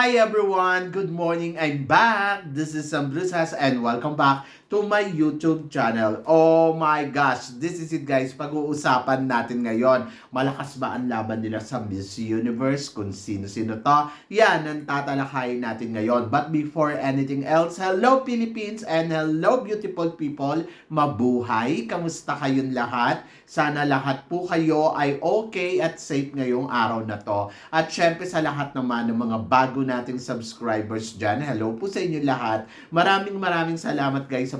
Hi everyone! Good morning! I'm back! This is Sam Brusas and welcome back to my YouTube channel. Oh my gosh! This is it guys. Pag-uusapan natin ngayon. Malakas ba ang laban nila sa Miss Universe? Kung sino-sino to? Yan ang tatalakayin natin ngayon. But before anything else, hello Philippines and hello beautiful people. Mabuhay! Kamusta kayong lahat? Sana lahat po kayo ay okay at safe ngayong araw na to. At syempre sa lahat naman ng mga bago nating subscribers dyan, hello po sa inyo lahat. Maraming maraming salamat guys sa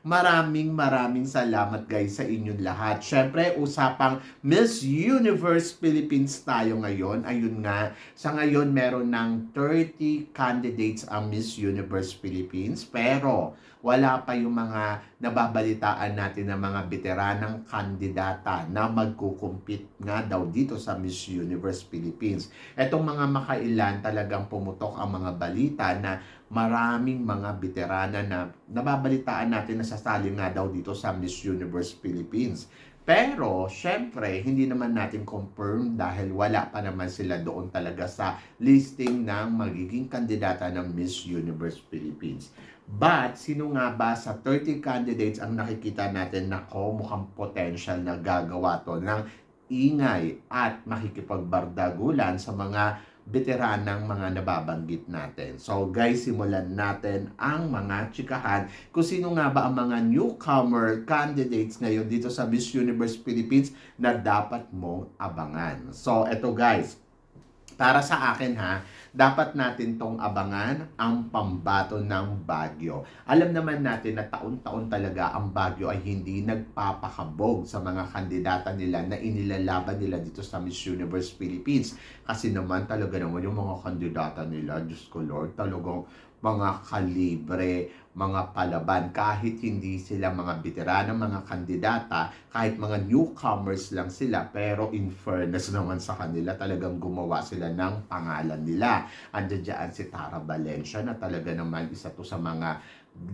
Maraming maraming salamat guys sa inyong lahat. Syempre usapang Miss Universe Philippines tayo ngayon. Ayun nga, sa ngayon meron ng 30 candidates ang Miss Universe Philippines. Pero wala pa yung mga nababalitaan natin ng mga veteranang kandidata na magkukumpit nga daw dito sa Miss Universe Philippines. Etong mga makailan talagang pumutok ang mga balita na maraming mga veterana na nababalitaan natin na sasali nga daw dito sa Miss Universe Philippines. Pero, syempre, hindi naman natin confirm dahil wala pa naman sila doon talaga sa listing ng magiging kandidata ng Miss Universe Philippines. But, sino nga ba sa 30 candidates ang nakikita natin na ko mukhang potential na gagawa to ng ingay at makikipagbardagulan sa mga veteranang mga nababanggit natin. So guys, simulan natin ang mga chikahan kung sino nga ba ang mga newcomer candidates ngayon dito sa Miss Universe Philippines na dapat mong abangan. So eto guys, para sa akin ha, dapat natin tong abangan ang pambato ng Bagyo. Alam naman natin na taon-taon talaga ang Bagyo ay hindi nagpapakabog sa mga kandidata nila na inilalaban nila dito sa Miss Universe Philippines. Kasi naman talaga naman yung mga kandidata nila, Diyos ko Lord, talagang mga kalibre, mga palaban, kahit hindi sila mga veterano, mga kandidata, kahit mga newcomers lang sila, pero in fairness naman sa kanila, talagang gumawa sila ng pangalan nila. Andiyan dyan si Tara Valencia na talaga naman isa to sa mga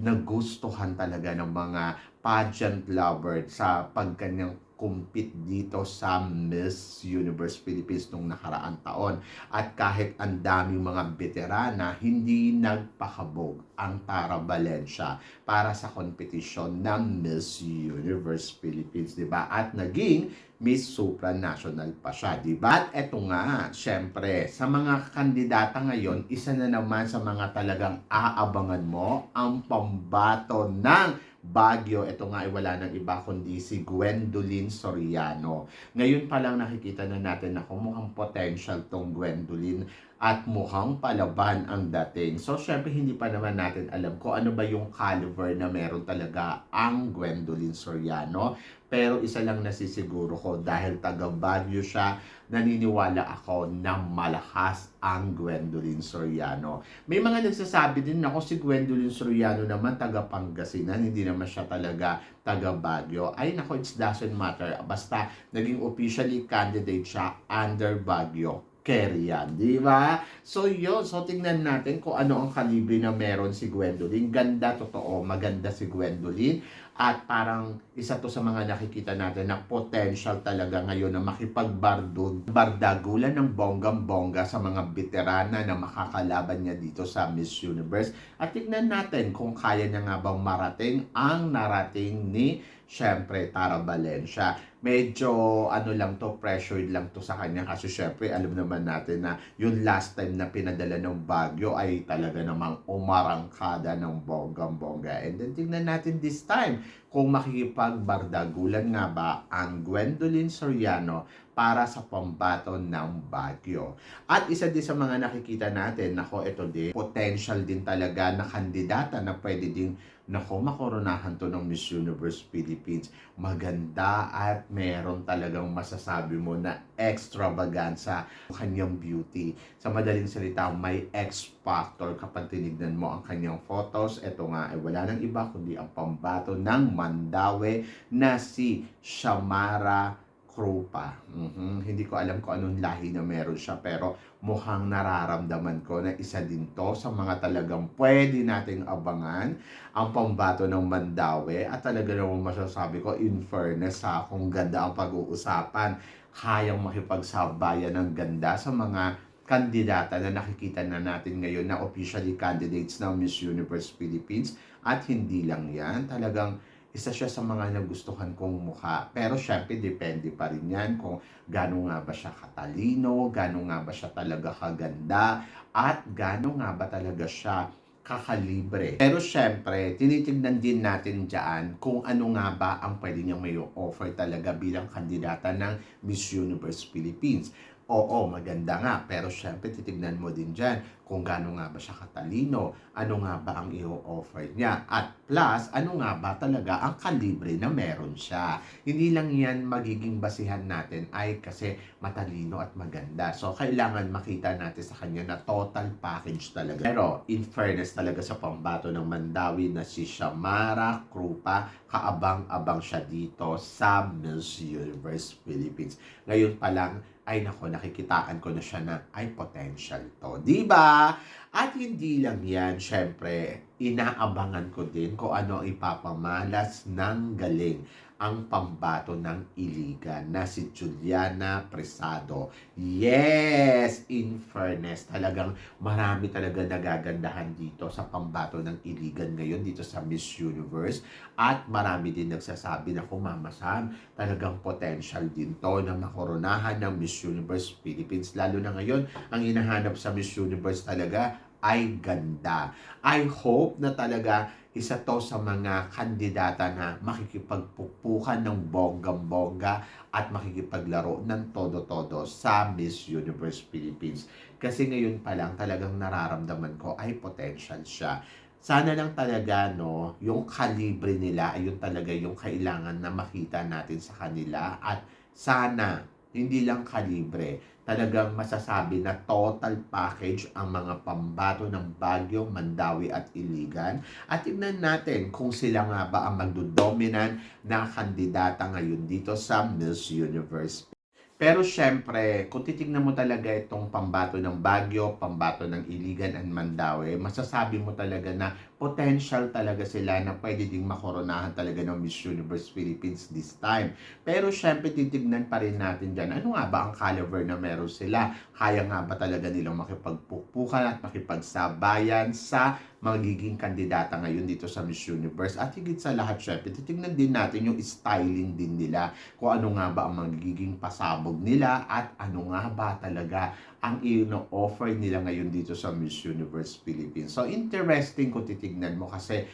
nagustuhan talaga ng mga pageant lover sa pagkanyang kumpit dito sa Miss Universe Philippines nung nakaraang taon. At kahit ang daming mga veterana, hindi nagpakabog ang Tara Valencia para sa kompetisyon ng Miss Universe Philippines, di ba? At naging Miss Supranational pa siya, di ba? At eto nga, syempre, sa mga kandidata ngayon, isa na naman sa mga talagang aabangan mo ang pambato ng Baguio, ito nga ay wala nang iba kundi si Gwendolyn Soriano. Ngayon pa lang nakikita na natin na kung mukhang potential tong Gwendolyn at mukhang palaban ang dating. So, syempre, hindi pa naman natin alam kung ano ba yung caliber na meron talaga ang Gwendolyn Soriano. Pero isa lang nasisiguro ko dahil taga Baguio siya, naniniwala ako na malakas ang Gwendolyn Soriano. May mga nagsasabi din ako si Gwendolyn Soriano naman taga Pangasinan, hindi naman siya talaga taga Baguio. Ay nako, it doesn't matter. Basta naging officially candidate siya under Baguio carry yan, di ba? So yun, so tingnan natin kung ano ang kalibre na meron si Gwendolyn. Ganda, totoo, maganda si Gwendolyn. At parang isa to sa mga nakikita natin na potential talaga ngayon na makipagbardog, bardagulan ng bonggang-bongga sa mga veterana na makakalaban niya dito sa Miss Universe. At tignan natin kung kaya niya nga bang marating ang narating ni syempre Tara Valencia. Medyo ano lang to, pressured lang to sa kanya kasi syempre alam naman natin na yung last time na pinadala ng Baguio ay talaga namang umarangkada ng bonggang-bongga. And then tingnan natin this time kung makikipagbardagulan nga ba ang Gwendolyn Soriano para sa pambato ng Baguio. At isa din sa mga nakikita natin, nako ito din, potential din talaga na kandidata na pwede din nako makoronahan to ng Miss Universe Philippines. Maganda at meron talagang masasabi mo na extravaganza kanyang beauty. Sa madaling salita, may X factor kapag tinignan mo ang kanyang photos. Ito nga ay wala nang iba kundi ang pambato ng Mandawe na si Shamara Krupa. Mhm. Hindi ko alam kung anong lahi na meron siya pero mukhang nararamdaman ko na isa din to sa mga talagang pwede nating abangan ang pambato ng Mandawi at talaga naman masasabi ko in fairness sa kung ganda ang pag-uusapan kayang makipagsabayan ng ganda sa mga kandidata na nakikita na natin ngayon na officially candidates ng Miss Universe Philippines at hindi lang yan talagang isa siya sa mga nagustuhan kong mukha. Pero syempre, depende pa rin yan kung gano'n nga ba siya katalino, gano'n nga ba siya talaga kaganda, at gano'n nga ba talaga siya kakalibre. Pero syempre, tinitignan din natin dyan kung ano nga ba ang pwede niya may offer talaga bilang kandidata ng Miss Universe Philippines. Oo, maganda nga. Pero syempre, titignan mo din dyan kung gaano nga ba siya katalino, ano nga ba ang i-offer niya. At plus, ano nga ba talaga ang kalibre na meron siya. Hindi lang yan magiging basihan natin ay kasi matalino at maganda. So, kailangan makita natin sa kanya na total package talaga. Pero, in fairness talaga sa pambato ng Mandawi na si Shamara Krupa, kaabang-abang siya dito sa Miss Universe Philippines. Ngayon pa lang, ay nako, nakikitaan ko na siya na ay potential to. Ba? At hindi lang yan, syempre, inaabangan ko din kung ano ang ipapamalas ng galing ang pambato ng Iligan na si Juliana Presado. Yes! In fairness, talagang marami talaga nagagandahan dito sa pambato ng Iligan ngayon dito sa Miss Universe. At marami din nagsasabi na kumamasan, talagang potential din to na makoronahan ng Miss Universe Philippines. Lalo na ngayon, ang hinahanap sa Miss Universe talaga ay ganda. I hope na talaga isa to sa mga kandidata na makikipagpupukan ng bonggang-bongga at makikipaglaro ng todo-todo sa Miss Universe Philippines. Kasi ngayon pa lang talagang nararamdaman ko ay potential siya. Sana lang talaga no, yung kalibre nila ay yun talaga yung kailangan na makita natin sa kanila at sana hindi lang kalibre, talagang masasabi na total package ang mga pambato ng Baguio, Mandawi at Iligan. At tignan natin kung sila nga ba ang magdodominant na kandidata ngayon dito sa Miss Universe. Pero syempre, kung titignan mo talaga itong pambato ng Baguio, pambato ng Iligan and Mandawi, masasabi mo talaga na potential talaga sila na pwede ding makoronahan talaga ng Miss Universe Philippines this time. Pero syempre, titignan pa rin natin dyan, ano nga ba ang caliber na meron sila? Kaya nga ba talaga nilang makipagpukpukan at makipagsabayan sa magiging kandidata ngayon dito sa Miss Universe. At higit sa lahat, syempre, titignan din natin yung styling din nila. Kung ano nga ba ang magiging pasabog nila at ano nga ba talaga ang ino-offer nila ngayon dito sa Miss Universe Philippines. So, interesting kung titignan mo kasi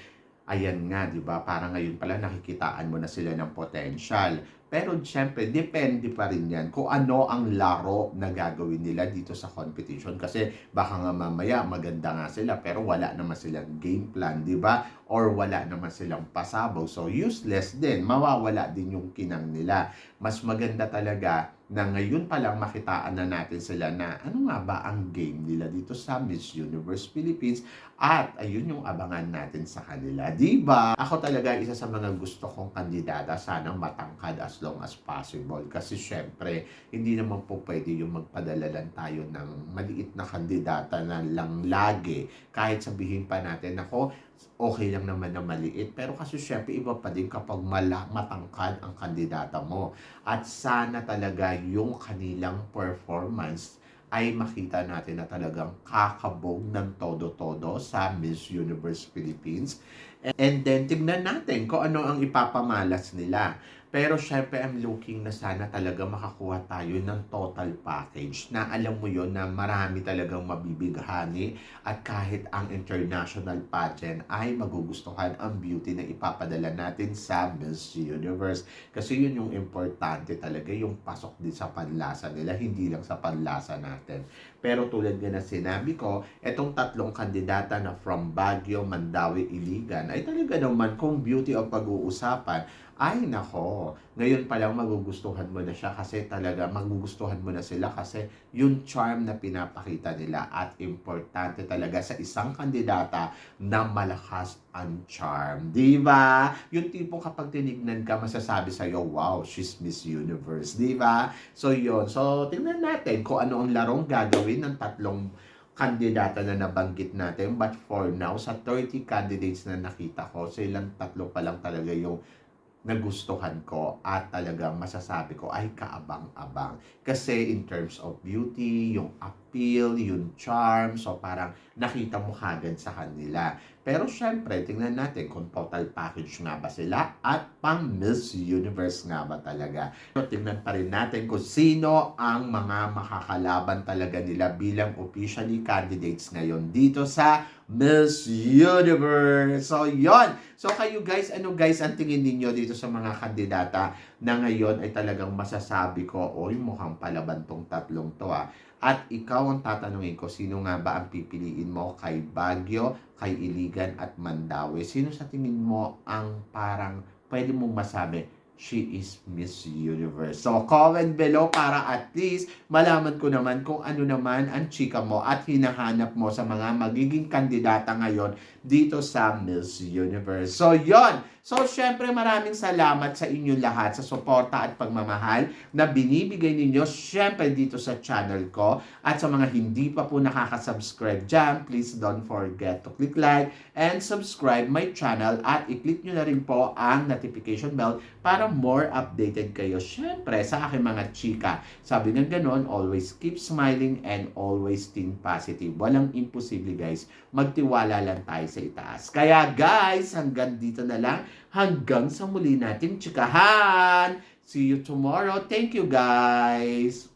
ayan nga, di ba? Parang ngayon pala nakikitaan mo na sila ng potential. Pero syempre, depende pa rin yan kung ano ang laro na gagawin nila dito sa competition. Kasi baka nga mamaya maganda nga sila pero wala naman silang game plan, di ba? Or wala naman silang pasabog. So useless din. Mawawala din yung kinang nila. Mas maganda talaga na ngayon pa lang makitaan na natin sila na ano nga ba ang game nila dito sa Miss Universe Philippines? At ayun yung abangan natin sa kanila, di ba? Ako talaga isa sa mga gusto kong kandidata. Sana matangkad as long as possible. Kasi syempre hindi naman po pwede yung magpadala lang tayo ng maliit na kandidata na lang lagi. Kahit sabihin pa natin ako okay lang naman na maliit pero kasi syempre iba pa din kapag mala, matangkad ang kandidata mo at sana talaga yung kanilang performance ay makita natin na talagang kakabog ng todo-todo sa Miss Universe Philippines. And then, tignan natin kung ano ang ipapamalas nila. Pero syempre, I'm looking na sana talaga makakuha tayo ng total package na alam mo yon na marami talagang mabibighani at kahit ang international pageant ay magugustuhan ang beauty na ipapadala natin sa Miss Universe. Kasi yun yung importante talaga, yung pasok din sa panlasa nila, hindi lang sa panlasa natin. Pero tulad nga na sinabi ko, etong tatlong kandidata na from Baguio, Mandawi, Iligan ay talaga naman kung beauty ang pag-uusapan, ay nako, ngayon pa lang magugustuhan mo na siya kasi talaga magugustuhan mo na sila kasi yung charm na pinapakita nila at importante talaga sa isang kandidata na malakas ang charm. Di ba? Yung tipong kapag tinignan ka, masasabi sa'yo, wow, she's Miss Universe. Di ba? So, yun. So, tingnan natin kung ano ang larong gagawin ng tatlong kandidata na nabanggit natin. But for now, sa 30 candidates na nakita ko, silang tatlo pa lang talaga yung nagustuhan ko at talagang masasabi ko ay kaabang-abang. Kasi in terms of beauty, yung appeal, yung charm, so parang nakita mo kagad sa kanila. Pero syempre, tingnan natin kung total package nga ba sila at pang Miss Universe nga ba talaga. So, tingnan pa rin natin kung sino ang mga makakalaban talaga nila bilang officially candidates ngayon dito sa Miss Universe. So, yon. So, kayo guys, ano guys ang tingin ninyo dito sa mga kandidata na ngayon ay talagang masasabi ko, oy, mukhang palaban tong tatlong to ah. At ikaw ang tatanungin ko, sino nga ba ang pipiliin mo kay Baguio, kay Iligan at Mandawi? Sino sa tingin mo ang parang pwede mong masabi, she is Miss Universe. So, comment below para at least malaman ko naman kung ano naman ang chika mo at hinahanap mo sa mga magiging kandidata ngayon dito sa Miss Universe. So, yon. So, syempre maraming salamat sa inyo lahat sa suporta at pagmamahal na binibigay ninyo syempre dito sa channel ko. At sa mga hindi pa po nakaka-subscribe dyan, please don't forget to click like and subscribe my channel at i-click nyo na rin po ang notification bell para more updated kayo syempre sa aking mga chika. Sabi ng ganon, always keep smiling and always think positive. Walang imposible guys. Magtiwala lang tayo sa itaas. Kaya guys, hanggang dito na lang. Hanggang sa muli nating chikahan. See you tomorrow. Thank you guys.